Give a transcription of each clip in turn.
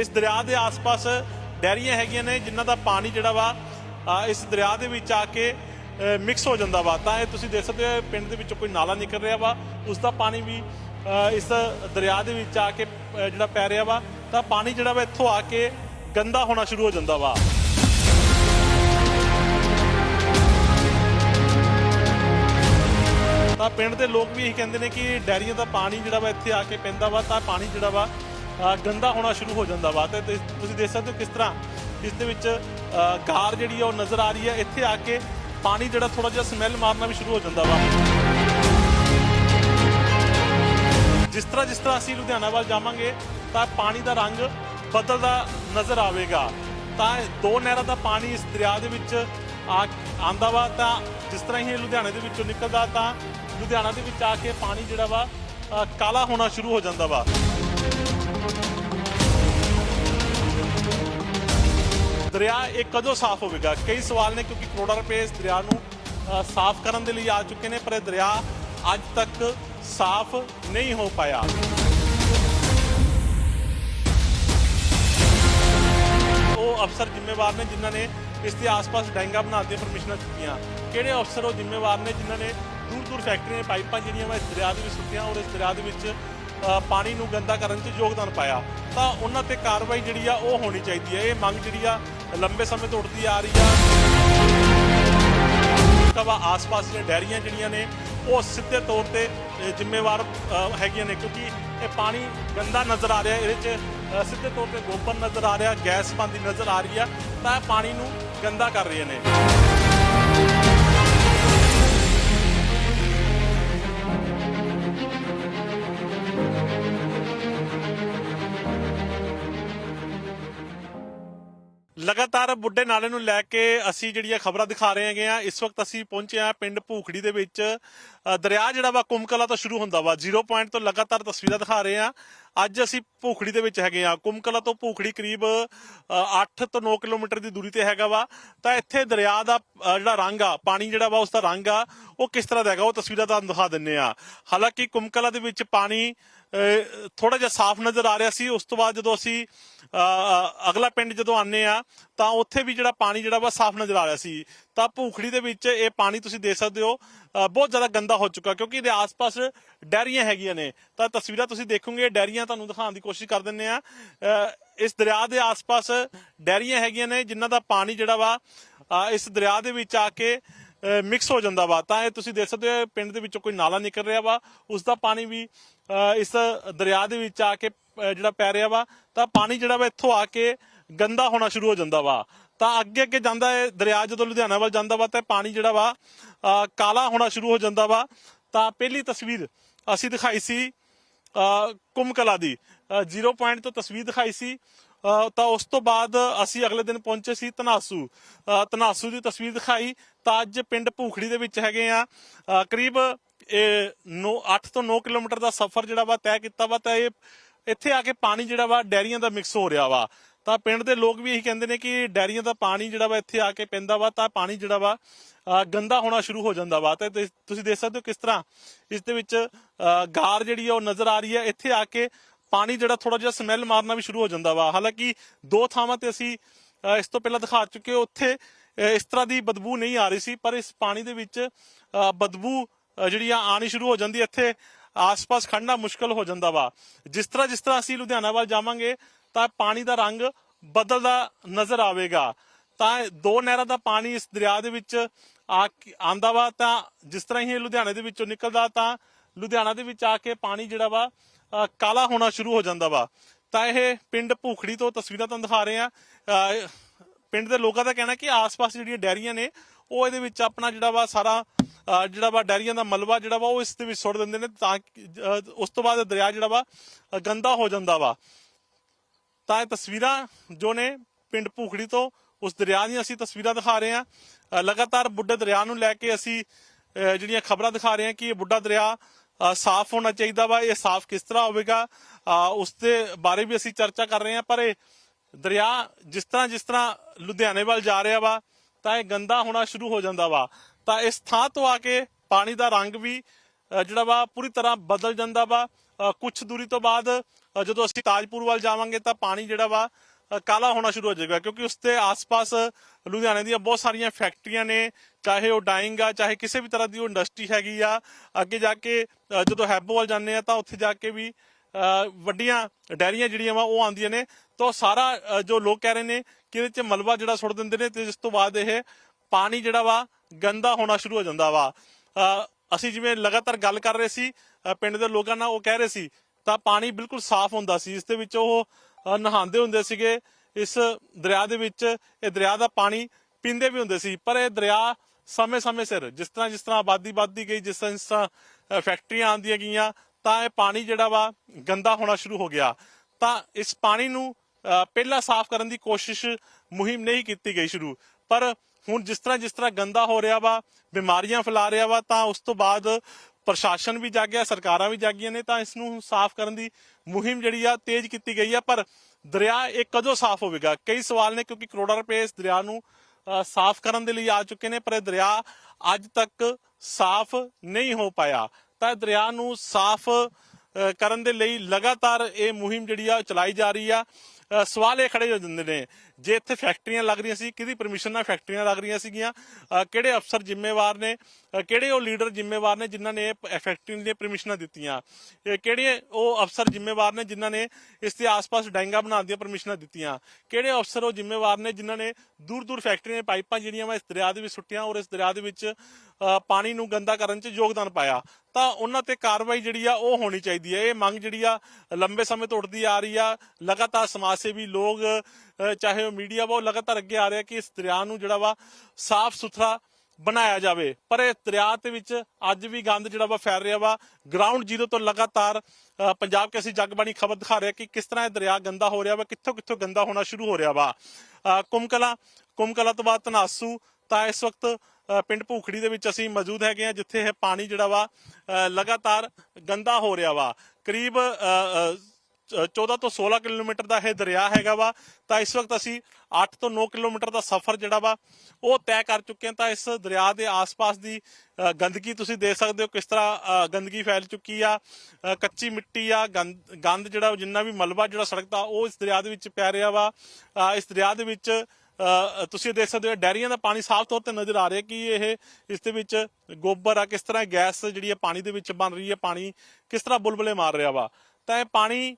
ਇਸ ਦਰਿਆ ਦੇ ਆਸ-ਪਾਸ ਡੈਰੀਆਂ ਹੈਗੀਆਂ ਨੇ, ਜਿਨ੍ਹਾਂ ਦਾ ਪਾਣੀ ਜਿਹੜਾ ਵਾ ਇਸ ਦਰਿਆ ਦੇ ਵਿੱਚ ਆ ਕੇ ਮਿਕਸ ਹੋ ਜਾਂਦਾ ਵਾ। ਤਾਂ ਇਹ ਤੁਸੀਂ ਦੇਖ ਸਕਦੇ ਹੋ ਪਿੰਡ ਦੇ ਵਿੱਚੋਂ ਕੋਈ ਨਾਲਾ ਨਿਕਲ ਰਿਹਾ ਵਾ। ਉਸ ਦਾ ਪਾਣੀ ਵੀ ਇਸ ਦਰਿਆ ਦੇ ਵਿੱਚ ਆ ਕੇ ਜਿਹੜਾ ਪੈ ਰਿਹਾ ਵਾ। ਤਾਂ ਪਾਣੀ ਜਿਹੜਾ ਵਾ ਇੱਥੋਂ ਆ ਕੇ ਗੰਦਾ ਹੋਣਾ ਸ਼ੁਰੂ ਹੋ ਜਾਂਦਾ ਵਾ। ਤਾਂ ਪਿੰਡ ਦੇ ਲੋਕ ਵੀ ਇਹੀ ਕਹਿੰਦੇ ਨੇ ਕਿ ਡੈਰੀਆਂ ਦਾ ਪਾਣੀ ਜਿਹੜਾ ਵਾ ਇੱਥੇ ਆ ਕੇ ਪੈਂਦਾ ਵਾ। ਤਾਂ ਪਾਣੀ ਜਿਹੜਾ ਵਾ ਗੰਦਾ ਹੋਣਾ ਸ਼ੁਰੂ ਹੋ ਜਾਂਦਾ ਵਾ। ਤੇ ਤੁਸੀਂ ਦੇਖ ਸਕਦੇ ਹੋ ਕਿਸ ਤਰ੍ਹਾਂ ਇਸ ਦੇ ਵਿੱਚ ਗਾਰ ਜਿਹੜੀ ਆ ਉਹ ਨਜ਼ਰ ਆ ਰਹੀ ਹੈ। ਇੱਥੇ ਆ ਕੇ ਪਾਣੀ ਜਿਹੜਾ ਥੋੜਾ ਜਿਹਾ ਸਮੈਲ ਮਾਰਨਾ ਵੀ ਸ਼ੁਰੂ ਹੋ ਜਾਂਦਾ ਵਾ। ਜਿਸ ਤਰ੍ਹਾਂ ਜਿਸ ਤਰ੍ਹਾਂ ਅਸੀਂ ਲੁਧਿਆਣਾ ਵੱਲ ਜਾਵਾਂਗੇ, ਤਾਂ ਪਾਣੀ ਦਾ ਰੰਗ ਬਦਲਦਾ ਨਜ਼ਰ ਆਵੇਗਾ। ਤਾਂ ਦੋ ਨਹਿਰਾਂ ਦਾ ਪਾਣੀ ਇਸ ਦਰਿਆ ਦੇ ਵਿੱਚ ਆ ਆਂਦਾ ਵਾ। ਤਾਂ ਜਿਸ ਤਰ੍ਹਾਂ ਹੀ ਲੁਧਿਆਣੇ ਦੇ ਵਿੱਚੋਂ ਨਿਕਲਦਾ, ਤਾਂ ਲੁਧਿਆਣਾ ਦੇ ਵਿੱਚ ਆ ਕੇ ਪਾਣੀ ਜਿਹੜਾ ਵਾ ਕਾਲਾ ਹੋਣਾ ਸ਼ੁਰੂ ਹੋ ਜਾਂਦਾ ਵਾ। ਦਰਿਆ ਇਹ ਕਦੋਂ ਸਾਫ਼ ਹੋਵੇਗਾ? ਕਈ ਸਵਾਲ ਨੇ ਕਿਉਂਕਿ ਕਰੋੜਾਂ ਰੁਪਏ ਇਸ ਦਰਿਆ ਨੂੰ ਸਾਫ਼ ਕਰਨ ਦੇ ਲਈ ਆ ਚੁੱਕੇ ਨੇ, ਪਰ ਇਹ ਦਰਿਆ ਅੱਜ ਤੱਕ ਸਾਫ਼ ਨਹੀਂ ਹੋ ਪਾਇਆ। ਉਹ ਅਫਸਰ ਜ਼ਿੰਮੇਵਾਰ ਨੇ ਜਿਨ੍ਹਾਂ ਨੇ ਇਸ ਦੇ ਆਸ-ਪਾਸ ਡੈਂਗਾ ਬਣਾਉਣ ਦੀਆਂ ਪਰਮਿਸ਼ਨਾਂ ਦਿੱਤੀਆਂ। ਕਿਹੜੇ ਅਫਸਰ ਉਹ ਜ਼ਿੰਮੇਵਾਰ ਨੇ ਜਿਨ੍ਹਾਂ ਨੇ ਦੂਰ ਦੂਰ ਫੈਕਟਰੀਆਂ ਪਾਈਪਾਂ ਜਿਹੜੀਆਂ ਵਾ ਇਸ ਦਰਿਆ ਦੇ ਵਿੱਚ ਸੁੱਟੀਆਂ ਔਰ ਇਸ ਦਰਿਆ ਦੇ ਵਿੱਚ ਪਾਣੀ ਨੂੰ ਗੰਦਾ ਕਰਨ 'ਚ ਯੋਗਦਾਨ ਪਾਇਆ। ਤਾਂ ਉਹਨਾਂ ਤੇ ਕਾਰਵਾਈ ਜਿਹੜੀ ਆ ਉਹ ਹੋਣੀ ਚਾਹੀਦੀ ਹੈ। ਇਹ ਮੰਗ ਜਿਹੜੀ ਆ ਲੰਬੇ ਸਮੇਂ ਤੋਂ ਉੱਠਦੀ ਆ ਰਹੀ ਆ। ਕਵਾ ਆਸ-ਪਾਸ ਦੀਆਂ ਡੈਰੀਆਂ ਜਿਹੜੀਆਂ ਨੇ, ਉਹ ਸਿੱਧੇ ਤੌਰ ਤੇ ਜ਼ਿੰਮੇਵਾਰ ਹੈਗੀਆਂ ਨੇ ਕਿਉਂਕਿ ਇਹ ਪਾਣੀ ਗੰਦਾ ਨਜ਼ਰ ਆ ਰਿਹਾ, ਇਹਦੇ 'ਚ ਸਿੱਧੇ ਤੌਰ ਤੇ ਗੋਬਰ ਨਜ਼ਰ ਆ ਰਿਹਾ, ਗੈਸ ਬੰਦੀ ਨਜ਼ਰ ਆ ਰਹੀ ਆ, ਤਾਂ ਇਹ ਪਾਣੀ ਨੂੰ ਗੰਦਾ ਕਰ ਰਹੀਆਂ ਨੇ। ਲਗਾਤਾਰ ਬੁੱਢੇ ਨਾਲੇ ਨੂੰ ਲੈ ਕੇ ਅਸੀਂ ਜਿਹੜੀਆਂ ਖਬਰਾਂ ਦਿਖਾ ਰਹੇ ਹੈਗੇ ਆ ਇਸ ਵਕਤ ਅਸੀਂ ਪਹੁੰਚੇ ਆ ਪਿੰਡ ਭੂਖੜੀ ਦੇ ਵਿੱਚ। ਦਰਿਆ ਜਿਹੜਾ ਵਾ ਕੁੰਮਕਲਾ ਤੋਂ ਸ਼ੁਰੂ ਹੁੰਦਾ ਵਾ। 0 ਪੁਆਇੰਟ ਤੋਂ ਲਗਾਤਾਰ ਤਸਵੀਰਾਂ ਦਿਖਾ ਰਹੇ ਆ ਅੱਜ ਅਸੀਂ ਭੂਖੜੀ ਦੇ ਵਿੱਚ ਹੈਗੇ ਆ ਕੁੰਮਕਲਾ ਤੋਂ ਭੂਖੜੀ ਕਰੀਬ 8 ਤੋਂ 9 ਕਿਲੋਮੀਟਰ ਦੀ ਦੂਰੀ ਤੇ ਹੈਗਾ ਵਾ। ਤਾਂ ਇੱਥੇ ਦਰਿਆ ਦਾ ਜਿਹੜਾ ਰੰਗ ਆ, ਪਾਣੀ ਜਿਹੜਾ ਵਾ ਉਸ ਦਾ ਰੰਗ ਆ, ਉਹ ਕਿਸ ਤਰ੍ਹਾਂ ਦਾ ਹੈਗਾ ਉਹ ਤਸਵੀਰਾਂ ਤੁਹਾਨੂੰ ਦਿਖਾ ਦਿੰਨੇ ਆ ਹਾਲਾਂਕਿ ਕੁੰਮਕਲਾ ਦੇ ਵਿੱਚ ਪਾਣੀ ਥੋੜਾ ਜਿਹਾ ਸਾਫ਼ ਨਜ਼ਰ ਆ ਰਿਹਾ ਸੀ। ਉਸ ਤੋਂ ਬਾਅਦ ਜਦੋਂ ਅਸੀਂ ਅਗਲਾ ਪਿੰਡ ਜਦੋਂ ਆਨੇ ਆ ਤਾਂ ਉੱਥੇ ਵੀ ਜਿਹੜਾ ਪਾਣੀ ਜਿਹੜਾ ਵਾ ਸਾਫ਼ ਨਜ਼ਰ ਆ ਰਿਹਾ ਸੀ। ਤਾਂ ਭੂਖੜੀ ਦੇ ਵਿੱਚ ਇਹ ਪਾਣੀ ਤੁਸੀਂ ਦੇਖ ਸਕਦੇ ਹੋ ਬਹੁਤ ਜ਼ਿਆਦਾ ਗੰਦਾ ਹੋ ਚੁੱਕਾ ਕਿਉਂਕਿ ਇਹਦੇ ਆਸ-ਪਾਸ ਡੈਰੀਆਂ ਹੈਗੀਆਂ ਨੇ। ਤਾਂ ਤਸਵੀਰਾਂ ਤੁਸੀਂ ਦੇਖੋਗੇ ਡੈਰੀਆਂ ਤੁਹਾਨੂੰ ਦਿਖਾਉਣ ਦੀ ਕੋਸ਼ਿਸ਼ ਕਰ ਦਿੰਨੇ ਆ ਇਸ ਦਰਿਆ ਦੇ ਆਸ-ਪਾਸ ਡੈਰੀਆਂ ਹੈਗੀਆਂ ਨੇ, ਜਿਨ੍ਹਾਂ ਦਾ ਪਾਣੀ ਜਿਹੜਾ ਵਾ ਇਸ ਦਰਿਆ ਦੇ ਵਿੱਚ ਆ ਕੇ ਮਿਕਸ ਹੋ ਜਾਂਦਾ ਵਾ। ਤਾਂ ਇਹ ਤੁਸੀਂ ਦੇਖ ਸਕਦੇ ਹੋ ਪਿੰਡ ਦੇ ਵਿੱਚੋਂ ਕੋਈ ਨਾਲਾ ਨਿਕਲ ਰਿਹਾ ਵਾ। ਉਸ ਦਾ ਪਾਣੀ ਵੀ ਇਸ ਦਰਿਆ ਦੇ ਵਿੱਚ ਆ ਕੇ ਜਿਹੜਾ ਪੈ ਰਿਹਾ ਵਾ, ਤਾਂ ਪਾਣੀ ਜਿਹੜਾ ਵਾ ਇੱਥੋਂ ਆ ਕੇ ਗੰਦਾ ਹੋਣਾ ਸ਼ੁਰੂ ਹੋ ਜਾਂਦਾ ਵਾ। ਤਾਂ ਅੱਗੇ ਅੱਗੇ ਜਾਂਦਾ ਹੈ ਦਰਿਆ, ਜਦੋਂ ਲੁਧਿਆਣਾ ਵੱਲ ਜਾਂਦਾ ਵਾ, ਤਾਂ ਪਾਣੀ ਜਿਹੜਾ ਵਾ ਕਾਲਾ ਹੋਣਾ ਸ਼ੁਰੂ ਹੋ ਜਾਂਦਾ ਵਾ। ਤਾਂ ਪਹਿਲੀ ਤਸਵੀਰ ਅਸੀਂ ਦਿਖਾਈ ਸੀ ਕੁੰਭਕਲਾ ਦੀ। 0 ਪੁਆਇੰਟ ਤੋਂ ਤਸਵੀਰ ਦਿਖਾਈ ਸੀ। ਤਾਂ ਉਸ ਤੋਂ ਬਾਅਦ ਅਸੀਂ ਅਗਲੇ ਦਿਨ ਪਹੁੰਚੇ ਸੀ ਧਨਾਸੂ। ਅ, ਧਨਾਸੂ ਦੀ ਤਸਵੀਰ ਦਿਖਾਈ। ਤਾਂ ਅੱਜ ਪਿੰਡ ਭੂਖੜੀ ਦੇ ਵਿੱਚ ਹੈਗੇ ਆ ਕਰੀਬ ਇਹ 9 8 ਤੋਂ 9 ਕਿਲੋਮੀਟਰ ਦਾ ਸਫ਼ਰ ਜਿਹੜਾ ਵਾ ਤੈਅ ਕੀਤਾ ਵਾ ਤਾਂ ਇਹ ਇੱਥੇ ਆ ਕੇ ਪਾਣੀ ਜਿਹੜਾ ਵਾ ਡੈਰੀਆਂ ਦਾ ਮਿਕਸ ਹੋ ਰਿਹਾ ਵਾ। ਤਾਂ ਪਿੰਡ ਦੇ ਲੋਕ ਵੀ ਇਹੀ ਕਹਿੰਦੇ ਨੇ ਕਿ ਡੈਰੀਆਂ ਦਾ ਪਾਣੀ ਜਿਹੜਾ ਵਾ ਇੱਥੇ ਆ ਕੇ ਪੈਂਦਾ ਵਾ ਤਾਂ ਪਾਣੀ ਜਿਹੜਾ ਵਾ ਗੰਦਾ ਹੋਣਾ ਸ਼ੁਰੂ ਹੋ ਜਾਂਦਾ ਵਾ। ਤੇ ਤੇ ਤੁਸੀਂ ਦੇਖ ਸਕਦੇ ਹੋ ਕਿਸ ਤਰ੍ਹਾਂ ਇਸ ਦੇ ਵਿੱਚ ਗਾਰ ਜਿਹੜੀ ਆ ਉਹ ਨਜ਼ਰ ਆ ਰਹੀ ਹੈ। ਇੱਥੇ ਆ ਕੇ ਪਾਣੀ ਜਿਹੜਾ ਥੋੜਾ ਜਿਹਾ ਸਮੈਲ ਮਾਰਨਾ ਵੀ ਸ਼ੁਰੂ ਹੋ ਜਾਂਦਾ ਵਾ। ਹਾਲਾਂਕਿ ਦੋ ਥਾਵਾਂ ਤੇ ਅਸੀਂ ਇਸ ਤੋਂ ਪਹਿਲਾਂ ਦਿਖਾ ਚੁੱਕੇ ਉੱਥੇ ਇਸ ਤਰ੍ਹਾਂ ਦੀ ਬਦਬੂ ਨਹੀਂ ਆ ਰਹੀ ਸੀ, ਪਰ ਇਸ ਪਾਣੀ ਦੇ ਵਿੱਚ ਬਦਬੂ ਜਿਹੜੀ ਆ ਆਣੀ ਸ਼ੁਰੂ ਹੋ ਜਾਂਦੀ ਇੱਥੇ ਆਸ-ਪਾਸ ਖੜਨਾ ਮੁਸ਼ਕਲ ਹੋ ਜਾਂਦਾ ਵਾ। ਜਿਸ ਤਰ੍ਹਾਂ ਜਿਸ ਤਰ੍ਹਾਂ ਅਸੀਂ ਲੁਧਿਆਣਾ ਵੱਲ ਜਾਵਾਂਗੇ, ਤਾਂ ਪਾਣੀ ਦਾ ਰੰਗ ਬਦਲਦਾ ਨਜ਼ਰ ਆਵੇਗਾ। ਤਾਂ ਦੋ ਨਹਿਰਾਂ ਦਾ ਪਾਣੀ ਇਸ ਦਰਿਆ ਦੇ ਵਿੱਚ ਆ ਆਂਦਾ ਵਾ, ਤਾਂ ਜਿਸ ਤਰ੍ਹਾਂ ਹੀ ਲੁਧਿਆਣੇ ਦੇ ਵਿੱਚੋਂ ਨਿਕਲਦਾ, ਤਾਂ ਲੁਧਿਆਣਾ ਦੇ ਵਿੱਚ ਆ ਕੇ ਪਾਣੀ ਜਿਹੜਾ ਵਾ ਕਾਲਾ ਹੋਣਾ ਸ਼ੁਰੂ ਹੋ ਜਾਂਦਾ ਵਾ। ਤਾਂ ਇਹ ਪਿੰਡ ਭੂਖੜੀ ਤੋਂ ਤਸਵੀਰਾਂ ਤੁਹਾਨੂੰ ਦਿਖਾ ਰਹੇ ਆ ਪਿੰਡ ਦੇ ਲੋਕਾਂ ਦਾ ਕਹਿਣਾ ਕਿ ਆਸ-ਪਾਸ ਜਿਹੜੀਆਂ ਡੈਰੀਆਂ ਨੇ, ਉਹ ਇਹਦੇ ਵਿੱਚ ਆਪਣਾ ਜਿਹੜਾ ਵਾ ਸਾਰਾ ਜਿਹੜਾ ਵਾ ਡੈਰੀਆਂ ਦਾ ਮਲਬਾ ਜਿਹੜਾ ਵਾ, ਉਹ ਇਸ ਦੇ ਵਿੱਚ ਸੁੱਟ ਦਿੰਦੇ ਨੇ ਤਾਂ ਉਸ ਤੋਂ ਬਾਅਦ ਦਰਿਆ ਜਿਹੜਾ ਵਾ ਗੰਦਾ ਹੋ ਜਾਂਦਾ ਵਾ। ਤਾਂ ਇਹ ਤਸਵੀਰਾਂ ਜੋ ਨੇ ਪਿੰਡ ਭੂਖੜੀ ਤੋਂ, ਉਸ ਦਰਿਆ ਦੀਆਂ ਅਸੀਂ ਤਸਵੀਰਾਂ ਦਿਖਾ ਰਹੇ ਹਾਂ। ਲਗਾਤਾਰ ਬੁੱਢੇ ਦਰਿਆ ਨੂੰ ਲੈ ਕੇ ਅਸੀਂ ਜਿਹੜੀਆਂ ਖਬਰਾਂ ਦਿਖਾ ਰਹੇ ਹਾਂ ਕਿ ਇਹ ਬੁੱਢਾ ਦਰਿਆ ਸਾਫ਼ ਹੋਣਾ ਚਾਹੀਦਾ ਵਾ ਇਹ ਸਾਫ਼ ਕਿਸ ਤਰ੍ਹਾਂ ਹੋਵੇਗਾ? ਅ, ਉਸ ਦੇ ਬਾਰੇ ਵੀ ਅਸੀਂ ਚਰਚਾ ਕਰ ਰਹੇ ਹਾਂ ਪਰ ਇਹ ਦਰਿਆ ਜਿਸ ਤਰ੍ਹਾਂ ਜਿਸ ਤਰ੍ਹਾਂ ਲੁਧਿਆਣੇ ਵੱਲ ਜਾ ਰਿਹਾ ਵਾ ਤਾਂ ਇਹ ਗੰਦਾ ਹੋਣਾ ਸ਼ੁਰੂ ਹੋ ਜਾਂਦਾ ਵਾ। ਤਾਂ ਇਸ ਥਾਂ ਤੋਂ ਆ ਕੇ ਪਾਣੀ ਦਾ ਰੰਗ ਵੀ ਜਿਹੜਾ ਵਾ ਪੂਰੀ ਤਰ੍ਹਾਂ ਬਦਲ ਜਾਂਦਾ ਵਾ। ਕੁਝ ਦੂਰੀ ਤੋਂ ਬਾਅਦ ਜਦੋਂ ਅਸੀਂ ਤਾਜਪੁਰ ਵੱਲ ਜਾਵਾਂਗੇ ਤਾਂ ਪਾਣੀ ਜਿਹੜਾ ਵਾ ਕਾਲਾ ਹੋਣਾ ਸ਼ੁਰੂ ਹੋ ਜਾਏਗਾ, ਕਿਉਂਕਿ ਉਸ ਦੇ ਆਸ-ਪਾਸ ਲੁਧਿਆਣੇ ਦੀਆਂ ਬਹੁਤ ਸਾਰੀਆਂ ਫੈਕਟਰੀਆਂ ਨੇ, ਚਾਹੇ ਉਹ ਡਾਈਂਗ ਆ, ਚਾਹੇ ਕਿਸੇ ਵੀ ਤਰ੍ਹਾਂ ਦੀ ਉਹ ਇੰਡਸਟਰੀ ਹੈਗੀ ਆ, ਅੱਗੇ ਜਾ ਕੇ ਜਦੋਂ ਹੈਬੋਵਾਲ ਜਾਂਦੇ ਆ ਤਾਂ ਉੱਥੇ ਜਾ ਕੇ ਵੀ ਵੱਡੀਆਂ ਡੈਰੀਆਂ ਜਿਹੜੀਆਂ ਵਾ ਉਹ ਆਉਂਦੀਆਂ ਨੇ, ਤਾਂ ਸਾਰਾ ਜੋ ਲੋਕ ਕਹਿ ਰਹੇ ਨੇ ਕਿ ਇਹਦੇ ਚ ਮਲਬਾ ਜਿਹੜਾ ਸੁੱਟ ਦਿੰਦੇ ਨੇ ਤੇ ਜਿਸ ਤੋਂ ਬਾਅਦ ਇਹ ਪਾਣੀ ਜਿਹੜਾ ਵਾ ਗੰਦਾ ਹੋਣਾ ਸ਼ੁਰੂ ਹੋ ਜਾਂਦਾ ਵਾ। ਅਸੀਂ ਜਿਵੇਂ ਲਗਾਤਾਰ ਗੱਲ ਕਰ ਰਹੇ ਸੀ ਪਿੰਡ ਦੇ ਲੋਕਾਂ ਨਾਲ ਉਹ ਕਹਿ ਰਹੇ ਸੀ, ਤਾਂ ਪਾਣੀ ਬਿਲਕੁਲ ਸਾਫ਼ ਹੁੰਦਾ ਸੀ, ਇਸ ਦੇ ਵਿੱਚ ਉਹ ਨਹਾਉਂਦੇ ਹੁੰਦੇ ਸੀਗੇ। ਇਸ ਦਰਿਆ ਦੇ ਵਿੱਚ ਇਹ ਦਰਿਆ ਦਾ ਪਾਣੀ ਪੀਂਦੇ ਵੀ ਹੁੰਦੇ ਸੀ। ਪਰ ਇਹ ਦਰਿਆ ਸਮੇਂ-ਸਮੇਂ ਸਿਰ ਜਿਸ ਤਰ੍ਹਾਂ ਜਿਸ ਤਰ੍ਹਾਂ ਆਬਾਦੀ ਵੱਧਦੀ ਗਈ, ਜਿਸ ਤਰ੍ਹਾਂ ਜਿਸ ਤਰ੍ਹਾਂ ਫੈਕਟਰੀਆਂ ਆਉਂਦੀਆਂ ਗਈਆਂ, ਤਾਂ ਇਹ ਪਾਣੀ ਜਿਹੜਾ ਵਾ ਗੰਦਾ ਹੋਣਾ ਸ਼ੁਰੂ ਹੋ ਗਿਆ। ਤਾਂ ਇਸ ਪਾਣੀ ਨੂੰ ਪਹਿਲਾਂ ਸਾਫ਼ ਕਰਨ ਦੀ ਕੋਸ਼ਿਸ਼ ਮੁਹਿੰਮ ਨਹੀਂ ਕੀਤੀ ਗਈ ਸ਼ੁਰੂ। ਪਰ ਹੁਣ ਜਿਸ ਤਰ੍ਹਾਂ ਜਿਸ ਤਰ੍ਹਾਂ ਗੰਦਾ ਹੋ ਰਿਹਾ ਵਾ, ਬਿਮਾਰੀਆਂ ਫੈਲਾ ਰਿਹਾ ਵਾ, ਤਾਂ ਉਸ ਤੋਂ ਬਾਅਦ ਪ੍ਰਸ਼ਾਸਨ ਵੀ ਜਾਗਿਆ, ਸਰਕਾਰਾਂ ਵੀ ਜਾਗੀਆਂ ਨੇ, ਤਾਂ ਇਸ ਨੂੰ ਸਾਫ਼ ਕਰਨ ਦੀ ਮੁਹਿੰਮ ਜਿਹੜੀ ਆ, ਤੇਜ਼ ਕੀਤੀ ਗਈ ਆ, ਪਰ ਦਰਿਆ ਇਹ ਕਦੋਂ ਸਾਫ਼ ਹੋਵੇਗਾ? ਕਈ ਸਵਾਲ ਨੇ, ਕਿਉਂਕਿ ਕਰੋੜਾਂ ਰੁਪਏ ਇਸ ਦਰਿਆ ਨੂੰ ਸਾਫ਼ ਕਰਨ ਦੇ ਲਈ ਆ ਚੁੱਕੇ ਨੇ, ਪਰ ਇਹ ਦਰਿਆ ਅੱਜ ਤੱਕ ਸਾਫ਼ ਨਹੀਂ ਹੋ ਪਾਇਆ। ਤਾਂ ਇਹ ਦਰਿਆ ਨੂੰ ਸਾਫ਼ ਕਰਨ ਦੇ ਲਈ ਲਗਾਤਾਰ ਇਹ ਮੁਹਿੰਮ ਜਿਹੜੀ ਆ, ਉਹ ਚਲਾਈ ਜਾ ਰਹੀ ਆ। ਸਵਾਲ ਇਹ ਖੜੇ ਹੋ ਜਾਂਦੇ ਨੇ, ਜੇ ਇੱਥੇ ਫੈਕਟਰੀਆਂ ਲੱਗ ਰਹੀਆਂ ਸੀ, ਕਿਹਦੀ ਪਰਮਿਸ਼ਨ ਨਾਲ ਫੈਕਟਰੀਆਂ ਲੱਗ ਰਹੀਆਂ ਸੀਗੀਆਂ? ਕਿਹੜੇ ਅਫਸਰ ਜ਼ਿੰਮੇਵਾਰ ਨੇ? ਕਿਹੜੇ ਉਹ ਲੀਡਰ ਜ਼ਿੰਮੇਵਾਰ ਨੇ ਜਿਨ੍ਹਾਂ ਨੇ ਫੈਕਟਰੀ ਦੀਆਂ ਪਰਮਿਸ਼ਨਾਂ ਦਿੱਤੀਆਂ? ਕਿਹੜੇ ਉਹ ਅਫਸਰ ਜ਼ਿੰਮੇਵਾਰ ਨੇ ਜਿਨ੍ਹਾਂ ਨੇ ਇਸ ਦੇ ਆਸ-ਪਾਸ ਡਾਇੰਗਾ ਬਣਾਉਣ ਦੀਆਂ ਪਰਮਿਸ਼ਨਾਂ ਦਿੱਤੀਆਂ? ਕਿਹੜੇ ਅਫਸਰ ਉਹ ਜ਼ਿੰਮੇਵਾਰ ਨੇ ਜਿਨ੍ਹਾਂ ਨੇ ਦੂਰ-ਦੂਰ ਫੈਕਟਰੀਆਂ ਪਾਈਪਾਂ ਜਿਹੜੀਆਂ ਵਾ ਇਸ ਦਰਿਆ ਦੇ ਵਿੱਚ ਸੁੱਟੀਆਂ ਔਰ ਇਸ ਦਰਿਆ ਦੇ ਵਿੱਚ ਪਾਣੀ ਨੂੰ ਗੰਦਾ ਕਰਨ 'ਚ ਯੋਗਦਾਨ ਪਾਇਆ? ਤਾਂ ਉਹਨਾਂ ਤੇ ਕਾਰਵਾਈ ਜਿਹੜੀ ਆ ਉਹ ਹੋਣੀ ਚਾਹੀਦੀ ਹੈ। ਇਹ ਮੰਗ ਜਿਹੜੀ ਆ ਲੰਬੇ ਸਮੇਂ ਤੋਂ ਉੱਠਦੀ ਆ ਰਹੀ ਆ, ਲਗਾਤਾਰ ਸਮਾਜ ਵੀ ਲੋਕ ਚਾਹੇ ਉਹ ਮੀਡੀਆ ਵਾ ਉਹ ਲਗਾਤਾਰ ਅੱਗੇ ਆ ਰਿਹਾ ਕਿ ਇਸ ਦਰਿਆ ਨੂੰ ਜਿਹੜਾ ਵਾ ਸਾਫ਼ ਸੁਥਰਾ ਬਣਾਇਆ ਜਾਵੇ। ਪਰ ਇਹ ਦਰਿਆ ਦੇ ਵਿੱਚ ਅੱਜ ਵੀ ਗੰਦ ਜਿਹੜਾ ਵਾ ਫੈਲ ਰਿਹਾ ਵਾ। ਗਰਾਊਂਡ ਜ਼ੀਰੋ ਤੋਂ ਲਗਾਤਾਰ ਅ, ਪੰਜਾਬ ਕੇਸੀ ਜਗਬਾਣੀ ਖਬਰ ਦਿਖਾ ਰਿਹਾ ਕਿ ਕਿਸ ਤਰ੍ਹਾਂ ਇਹ ਦਰਿਆ ਗੰਦਾ ਹੋ ਰਿਹਾ ਵਾ ਕਿੱਥੋਂ ਕਿੱਥੋਂ ਗੰਦਾ ਹੋਣਾ ਸ਼ੁਰੂ ਹੋ ਰਿਹਾ ਵਾ। ਅ, ਕੁੰਮਕਲਾ ਤੋਂ ਬਾਅਦ ਤਨਾਸੂ ਤਾਂ ਇਸ ਵਕਤ ਪਿੰਡ ਭੂਖੜੀ ਦੇ ਵਿੱਚ ਅਸੀਂ ਮੌਜੂਦ ਹੈਗੇ ਆ ਜਿੱਥੇ ਇਹ ਪਾਣੀ ਜਿਹੜਾ ਵਾ ਲਗਾਤਾਰ ਗੰਦਾ ਹੋ ਰਿਹਾ ਵਾ। ਕਰੀਬ ਅ, 14 ਤੋਂ 16 ਕਿਲੋਮੀਟਰ ਦਾ ਇਹ ਦਰਿਆ ਹੈਗਾ ਵਾ ਤਾਂ ਇਸ ਵਕਤ ਅਸੀਂ 8 ਤੋਂ 9 ਕਿਲੋਮੀਟਰ ਦਾ ਸਫ਼ਰ ਜਿਹੜਾ ਵਾ ਉਹ ਤੈਅ ਕਰ ਚੁੱਕੇ ਹਾਂ। ਤਾਂ ਇਸ ਦਰਿਆ ਦੇ ਆਸ-ਪਾਸ ਦੀ ਗੰਦਗੀ ਤੁਸੀਂ ਦੇਖ ਸਕਦੇ ਹੋ ਕਿਸ ਤਰ੍ਹਾਂ ਗੰਦਗੀ ਫੈਲ ਚੁੱਕੀ ਆ ਕੱਚੀ ਮਿੱਟੀ ਆ ਗੰਦ ਗੰਦ ਜਿਹੜਾ ਜਿੰਨਾ ਵੀ ਮਲਬਾ ਜਿਹੜਾ ਸੜਕ ਦਾ ਉਹ ਇਸ ਦਰਿਆ ਦੇ ਵਿੱਚ ਪੈ ਰਿਹਾ ਵਾ। ਇਸ ਦਰਿਆ ਦੇ ਵਿੱਚ ਅ, ਤੁਸੀਂ ਦੇਖ ਸਕਦੇ ਹੋ ਡੈਰੀਆਂ ਦਾ ਪਾਣੀ ਸਾਫ਼ ਤੌਰ ਤੇ ਨਜ਼ਰ ਆ ਰਿਹਾ ਕਿ ਇਹ ਇਸ ਦੇ ਵਿੱਚ ਗੋਬਰ ਆ ਕਿਸ ਤਰ੍ਹਾਂ ਗੈਸ ਜਿਹੜੀ ਹੈ ਪਾਣੀ ਦੇ ਵਿੱਚ ਬਣ ਰਹੀ ਹੈ ਪਾਣੀ ਕਿਸ ਤਰ੍ਹਾਂ ਬੁਲਬੁਲੇ ਮਾਰ ਰਿਹਾ ਵਾ। ਤਾਂ ਇਹ ਪਾਣੀ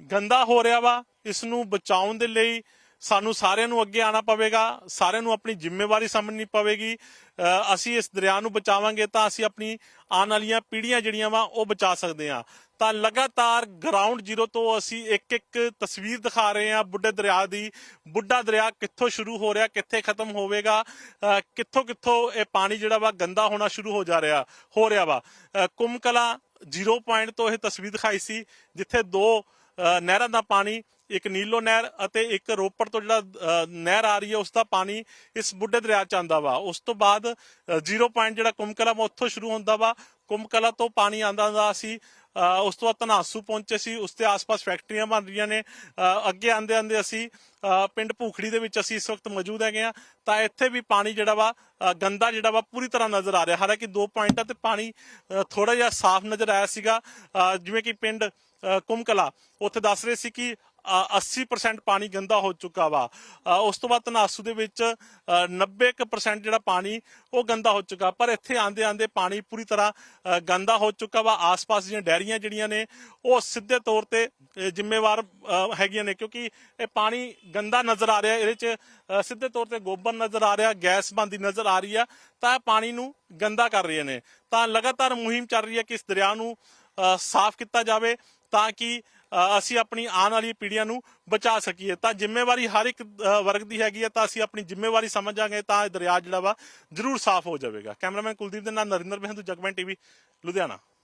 ਗੰਦਾ ਹੋ ਰਿਹਾ ਵਾ ਇਸ ਨੂੰ ਬਚਾਉਣ ਦੇ ਲਈ ਸਾਨੂੰ ਸਾਰਿਆਂ ਨੂੰ ਅੱਗੇ ਆਣਾ ਪਵੇਗਾ ਸਾਰਿਆਂ ਨੂੰ ਆਪਣੀ ਜ਼ਿੰਮੇਵਾਰੀ ਸਮਝਣੀ ਪਵੇਗੀ। ਅਸੀਂ ਇਸ ਦਰਿਆ ਨੂੰ ਬਚਾਵਾਂਗੇ ਤਾਂ ਅਸੀਂ ਆਪਣੀ ਆਉਣ ਵਾਲੀਆਂ ਪੀੜ੍ਹੀਆਂ ਜਿਹੜੀਆਂ ਵਾ ਉਹ ਬਚਾ ਸਕਦੇ ਹਾਂ। ਤਾਂ ਲਗਾਤਾਰ ਗਰਾਊਂਡ ਜ਼ੀਰੋ ਤੋਂ ਅਸੀਂ ਇੱਕ ਇੱਕ ਤਸਵੀਰ ਦਿਖਾ ਰਹੇ ਹਾਂ ਬੁੱਢੇ ਦਰਿਆ ਦੀ। ਬੁੱਢਾ ਦਰਿਆ ਕਿੱਥੋਂ ਸ਼ੁਰੂ ਹੋ ਰਿਹਾ ਕਿੱਥੇ ਖਤਮ ਹੋਵੇਗਾ ਕਿੱਥੋਂ ਕਿੱਥੋਂ ਇਹ ਪਾਣੀ ਜਿਹੜਾ ਵਾ ਗੰਦਾ ਹੋਣਾ ਸ਼ੁਰੂ ਹੋ ਜਾ ਰਿਹਾ ਹੋ ਰਿਹਾ ਵਾ। ਅ, ਕੁੰਮਕਲਾ ਜ਼ੀਰੋ ਪੁਆਇੰਟ ਤੋਂ ਇਹ ਤਸਵੀਰ ਦਿਖਾਈ ਸੀ ਜਿੱਥੇ ਦੋ ਨਹਿਰਾਂ ਦਾ ਪਾਣੀ ਇੱਕ ਨੀਲੋ ਨਹਿਰ ਅਤੇ ਇੱਕ ਰੋਪੜ ਤੋਂ ਜਿਹੜਾ ਨਹਿਰ ਆ ਰਹੀ ਹੈ ਉਸ ਦਾ ਪਾਣੀ ਇਸ ਬੁੱਢੇ ਦਰਿਆ ਚ ਆਂਦਾ ਵਾ। ਉਸ ਤੋਂ ਬਾਅਦ ਅ, ਜ਼ੀਰੋ ਪੁਆਇੰਟ ਜਿਹੜਾ ਕੁੰਮਕਲਾ ਵਾ ਉੱਥੋਂ ਸ਼ੁਰੂ ਹੁੰਦਾ ਵਾ। ਕੁੰਮਕਲਾ ਤੋਂ ਪਾਣੀ ਆਂਦਾ ਹੁੰਦਾ ਸੀ। ਉਸ ਤੋਂ ਬਾਅਦ ਧਨਾਸੂ ਪਹੁੰਚੇ ਸੀ। ਉਸ ਦੇ ਆਸ-ਪਾਸ ਫੈਕਟਰੀਆਂ ਬਣ ਰਹੀਆਂ ਨੇ। ਅੱਗੇ ਆਂਦੇ ਆਂਦੇ ਅਸੀਂ ਪਿੰਡ ਭੂਖੜੀ ਦੇ ਵਿੱਚ ਅਸੀਂ ਇਸ ਵਕਤ ਮੌਜੂਦ ਹੈਗੇ ਆ ਤਾਂ ਇੱਥੇ ਵੀ ਪਾਣੀ ਜਿਹੜਾ ਵਾ ਗੰਦਾ ਜਿਹੜਾ ਵਾ ਪੂਰੀ ਤਰ੍ਹਾਂ ਨਜ਼ਰ ਆ ਰਿਹਾ। ਹਾਲਾਂਕਿ ਦੋ ਪੁਆਇੰਟਾਂ ਤੇ ਪਾਣੀ ਥੋੜਾ ਜਿਹਾ ਸਾਫ਼ ਨਜ਼ਰ ਆਇਆ ਸੀਗਾ। ਜਿਵੇਂ ਕਿ ਪਿੰਡ ਕੁੰਮਕਲਾ ਉੱਥੇ ਦੱਸ ਰਹੇ ਸੀ ਕਿ ਅ, 80% ਪਾਣੀ ਗੰਦਾ ਹੋ ਚੁੱਕਾ ਵਾ। ਉਸ ਤੋਂ ਬਾਅਦ ਤਨਾਸੂ ਦੇ ਵਿੱਚ ਅ, 90% ਜਿਹੜਾ ਪਾਣੀ ਉਹ ਗੰਦਾ ਹੋ ਚੁੱਕਾ। ਪਰ ਇੱਥੇ ਆਂਦੇ ਆਂਦੇ ਪਾਣੀ ਪੂਰੀ ਤਰ੍ਹਾਂ ਗੰਦਾ ਹੋ ਚੁੱਕਾ ਵਾ। ਆਸ-ਪਾਸ ਦੀਆਂ ਡੈਰੀਆਂ ਜਿਹੜੀਆਂ ਨੇ ਉਹ ਸਿੱਧੇ ਤੌਰ ਤੇ ਜ਼ਿੰਮੇਵਾਰ ਹੈਗੀਆਂ ਨੇ। ਕਿਉਂਕਿ ਇਹ ਪਾਣੀ ਗੰਦਾ ਨਜ਼ਰ ਆ ਰਿਹਾ। ਇਹਦੇ ਚ ਸਿੱਧੇ ਤੌਰ ਤੇ ਗੋਬਰ ਨਜ਼ਰ ਆ ਰਿਹਾ ਗੈਸ ਬੰਦੀ ਨਜ਼ਰ ਆ ਰਹੀ ਆ। ਤਾਂ ਇਹ ਪਾਣੀ ਨੂੰ ਗੰਦਾ ਕਰ ਰਹੀਆਂ ਨੇ। ਤਾਂ ਲਗਾਤਾਰ ਮੁਹਿੰਮ ਚੱਲ ਰਹੀ ਹੈ ਕਿ ਇਸ ਦਰਿਆ ਨੂੰ ਸਾਫ਼ ਕੀਤਾ ਜਾਵੇ। ਤਾਂ ਕਿ ਅਸੀਂ ਆਪਣੀ ਆਉਣ ਵਾਲੀ ਪੀੜ੍ਹੀਆਂ ਨੂੰ ਬਚਾ ਸਕੀਏ। ਤਾਂ ਜ਼ਿੰਮੇਵਾਰੀ ਹਰ ਇੱਕ ਵਰਗ ਦੀ ਹੈਗੀ ਹੈ ਤਾਂ ਅਸੀਂ ਆਪਣੀ ਜ਼ਿੰਮੇਵਾਰੀ ਸਮਝਾਂਗੇ, ਤਾਂ ਇਹ ਦਰਿਆ ਜਿਹੜਾ ਵਾ ਜ਼ਰੂਰ ਸਾਫ਼ ਹੋ ਜਾਵੇਗਾ। ਕੈਮਰਾਮੈਨ ਕੁਲਦੀਪ ਦੇ ਨਾਲ ਨਰਿੰਦਰ ਬਿੰਦੂ ਜਗਮੈਨ ਟੀਵੀ, ਲੁਧਿਆਣਾ।